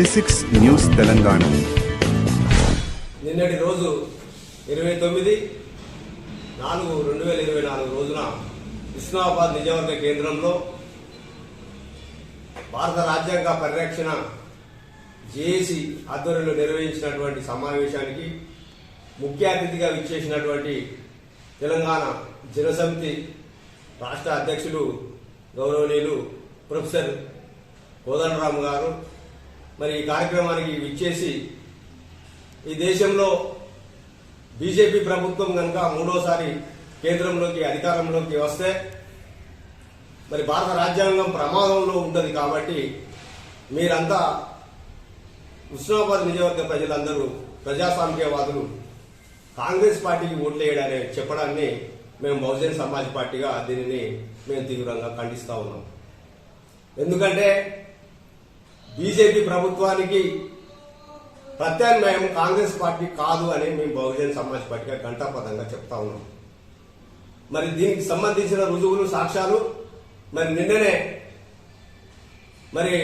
జెసిక్స్ news Telangana నిన్నటి రోజు ఇరవై తొమ్మిది నాలుగు రెండు వేల ఇరవై నాలుగు రోజున ఇస్లామాబాద్ నిజవర్గ కేంద్రంలో భారత రాజ్యాంగ పరిరక్షణ జేఏసీ ఆధ్వర్యంలో నిర్వహించినటువంటి సమావేశానికి ముఖ్య అతిథిగా విచ్చేసినటువంటి తెలంగాణ జనసమితి రాష్ట్ర అధ్యక్షులు గౌరవనీయులు ప్రొఫెసర్ కోదండరాము గారు మరి ఈ కార్యక్రమానికి విచ్చేసి ఈ దేశంలో బీజేపీ ప్రభుత్వం కనుక మూడోసారి కేంద్రంలోకి అధికారంలోకి వస్తే మరి భారత రాజ్యాంగం ప్రమాదంలో ఉంటుంది కాబట్టి మీరంతా ఉస్మానాబాద్ నియోజకవర్గ ప్రజలందరూ ప్రజాస్వామ్యవాదులు కాంగ్రెస్ పార్టీకి ఓట్లు చెప్పడాన్ని మేము బహుజన్ సమాజ్ పార్టీగా దీనిని మేము తీవ్రంగా ఖండిస్తూ ఉన్నాం. ఎందుకంటే బీజేపీ ప్రభుత్వానికి ప్రత్యామ్నాయం కాంగ్రెస్ పార్టీ కాదు అని మేము బహుజన్ సమాజ్ పార్టీగా ఘంటాపదంగా చెప్తా ఉన్నాం. మరి దీనికి సంబంధించిన రుజువులు సాక్ష్యాలు మరి నిన్ననే మరి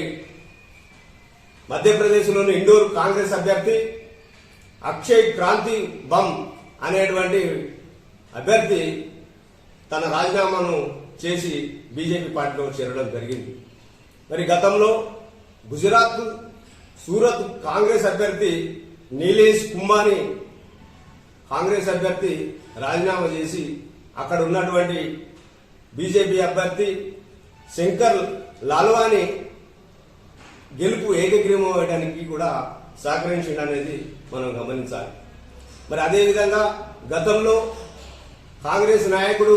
మధ్యప్రదేశ్లోని ఇండోర్ కాంగ్రెస్ అభ్యర్థి అక్షయ్ క్రాంతి బమ్ అనేటువంటి అభ్యర్థి తన రాజీనామాను చేసి బీజేపీ పార్టీలో చేరడం జరిగింది. మరి గతంలో గుజరాత్ సూరత్ కాంగ్రెస్ అభ్యర్థి నీలేష్ కుమాని కాంగ్రెస్ అభ్యర్థి రాజీనామా చేసి అక్కడ ఉన్నటువంటి బీజేపీ అభ్యర్థి శంకర్ లాల్వాని గెలుపు ఏకగ్రీవం అవ్వడానికి కూడా సహకరించడం అనేది మనం గమనించాలి. మరి అదేవిధంగా గతంలో కాంగ్రెస్ నాయకుడు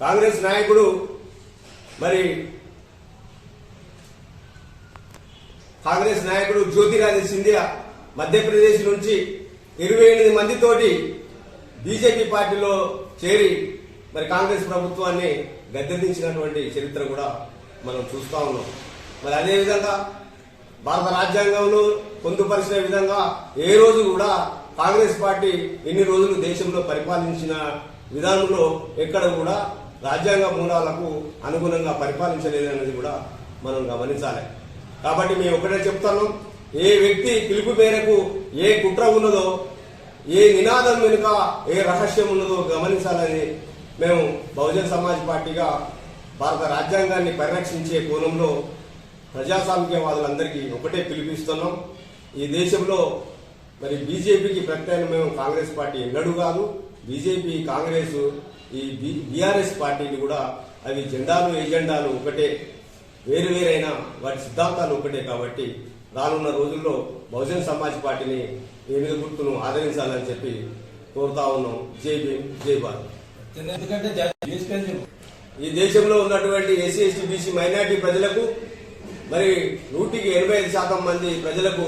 కాంగ్రెస్ నాయకుడు మరి కాంగ్రెస్ నాయకుడు జ్యోతిరాదిత్య సింధియా మధ్యప్రదేశ్ నుంచి ఇరవై ఎనిమిది మందితోటి బీజేపీ పార్టీలో చేరి మరి కాంగ్రెస్ ప్రభుత్వాన్ని గద్దెదించినటువంటి చరిత్ర కూడా మనం చూస్తా ఉన్నాం. మరి అదేవిధంగా భారత రాజ్యాంగంలో పొందుపరిచిన విధంగా ఏ రోజు కూడా కాంగ్రెస్ పార్టీ ఎన్ని రోజులు దేశంలో పరిపాలించిన విధానంలో ఎక్కడ కూడా రాజ్యాంగ మూలాలకు అనుగుణంగా పరిపాలించలేదనేది కూడా మనం గమనించాలి. కాబట్టి మేము ఒకటే చెప్తాను ఏ వ్యక్తి పిలుపు మేరకు ఏ కుట్ర ఉన్నదో ఏ నినాదం వెనుక ఏ రహస్యం ఉన్నదో గమనించాలని మేము బహుజన్ సమాజ్ పార్టీగా భారత రాజ్యాంగాన్ని పరిరక్షించే కోణంలో ప్రజాస్వామ్యవాదులందరికీ ఒకటే పిలిపిస్తున్నాం ఈ దేశంలో మరి బీజేపీకి ప్రత్యామ్నాయం కాంగ్రెస్ పార్టీ ఎన్నడూ కాదు. బీజేపీ కాంగ్రెస్ ఈ బీఆర్ఎస్ పార్టీని కూడా అవి జెండాలు ఎజెండాలు ఒకటే వేరు వేరైన వాటి సిద్ధాంతాలు ఒకటే కాబట్టి రానున్న రోజుల్లో బహుజన్ సమాజ్ పార్టీని ఎనిమిది గుర్తును ఆదరించాలని చెప్పి కోరుతా ఉన్నాం. జై భీమ్ జై భారత్. ఈ దేశంలో ఉన్నటువంటి ఎస్సీ ఎస్టీ బీసీ మైనార్టీ ప్రజలకు మరి నూటికి ఎనభై ఐదు శాతం మంది ప్రజలకు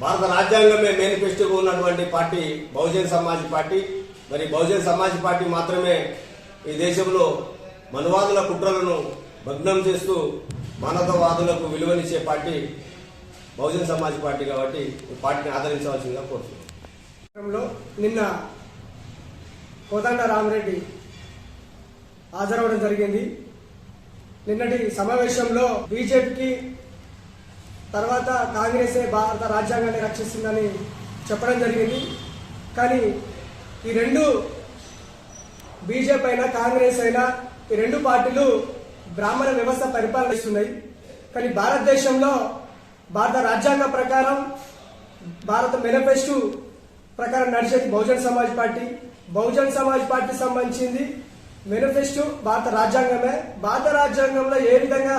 భారత రాజ్యాంగమే మేనిఫెస్టోగా ఉన్నటువంటి పార్టీ బహుజన్ సమాజ్ పార్టీ. మరి బహుజన్ సమాజ్ పార్టీ మాత్రమే ఈ దేశంలో మనువాదుల కుట్రలను భగ్నం చేస్తూ మానవవాదులకు విలువనిచ్చే పార్టీ బహుజన సమాజ్ పార్టీ కాబట్టి ఈ పార్టీని ఆదరించవలసిందిగా కోరుతున్నాం నిన్న కోదండ రామరెడ్డి హాజరవడం జరిగింది. నిన్నటి సమావేశంలో బీజేపీకి తర్వాత కాంగ్రెసే భారత రాజ్యాంగాన్ని రక్షిస్తుందని చెప్పడం జరిగింది. కానీ ఈ రెండు బీజేపీ అయినా కాంగ్రెస్ అయినా ఈ రెండు పార్టీలు బ్రాహ్మణ వ్యవస్థ పరిపాలనిస్తున్నాయి కానీ భారతదేశంలో భారత రాజ్యాంగ ప్రకారం భారత మేనిఫెస్టో ప్రకారం నడిచేది బహుజన్ సమాజ్ పార్టీ. బహుజన్ సమాజ్ పార్టీ సంబంధించింది మేనిఫెస్టో భారత రాజ్యాంగమే. భారత రాజ్యాంగంలో ఏ విధంగా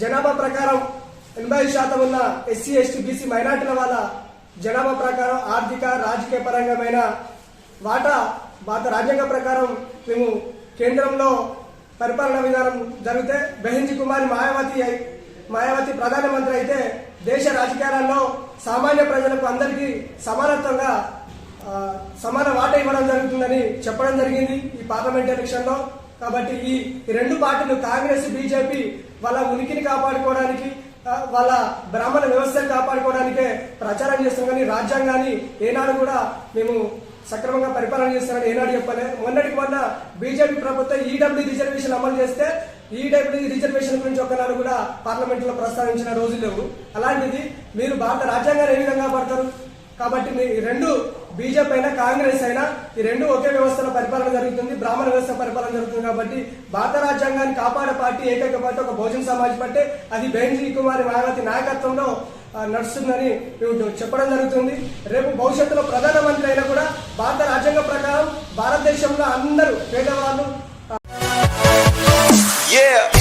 జనాభా ప్రకారం ఎనభై శాతం ఉన్న ఎస్సీ ఎస్టీ బీసీ మైనార్టీల వాళ్ళ జనాభా ప్రకారం ఆర్థిక రాజకీయ పరంగమైన వాటా భారత రాజ్యాంగ ప్రకారం మేము కేంద్రంలో పరిపాలన విధానం జరిగితే బెహెంజీ కుమారి మాయావతి మాయావతి ప్రధానమంత్రి అయితే దేశ రాజకీయాలలో సామాన్య ప్రజలకు అందరికీ సమానత్వంగా సమాన వాట ఇవ్వడం జరుగుతుందని చెప్పడం జరిగింది ఈ పార్లమెంట్ ఎలక్షన్లో. కాబట్టి ఈ రెండు పార్టీలు కాంగ్రెస్ బీజేపీ వాళ్ళ ఉనికిని కాపాడుకోవడానికి వాళ్ళ బ్రాహ్మణ వ్యవస్థను కాపాడుకోవడానికే ప్రచారం చేస్తాం కానీ రాజ్యాంగాన్ని ఏనాడు కూడా మేము సక్రమంగా పరిపాలన చేస్తారని ఏనాడు చెప్పలే. మొన్నటికి మొన్న బీజేపీ ప్రభుత్వం ఈడబ్ల్యూ రిజర్వేషన్ అమలు చేస్తే ఈడబ్ల్యూ రిజర్వేషన్ గురించి ఒకనాడు కూడా పార్లమెంట్లో ప్రస్తావించిన రోజులు లేవు. అలాంటిది మీరు భారత రాజ్యాంగాన్ని ఏ విధంగా పడతారు కాబట్టి మీ రెండు బీజేపీ అయినా కాంగ్రెస్ అయినా ఈ రెండు ఒకే వ్యవస్థలో పరిపాలన జరుగుతుంది బ్రాహ్మణ వ్యవస్థ పరిపాలన జరుగుతుంది కాబట్టి భారత రాజ్యాంగాన్ని కాపాడే పార్టీ ఏకైక పార్టీ ఒక బహుజన్ సమాజ్ పార్టీ అది బెంజీ కుమారి మాయావతి నాయకత్వంలో నడుస్తుందని చెప్పడం జరుగుతుంది రేపు భవిష్యత్తులో ప్రధానమంత్రి అయినా కూడా భారత రాజ్యాంగ ప్రకారం భారతదేశంలో అందరూ పేదవాళ్ళు Yeah.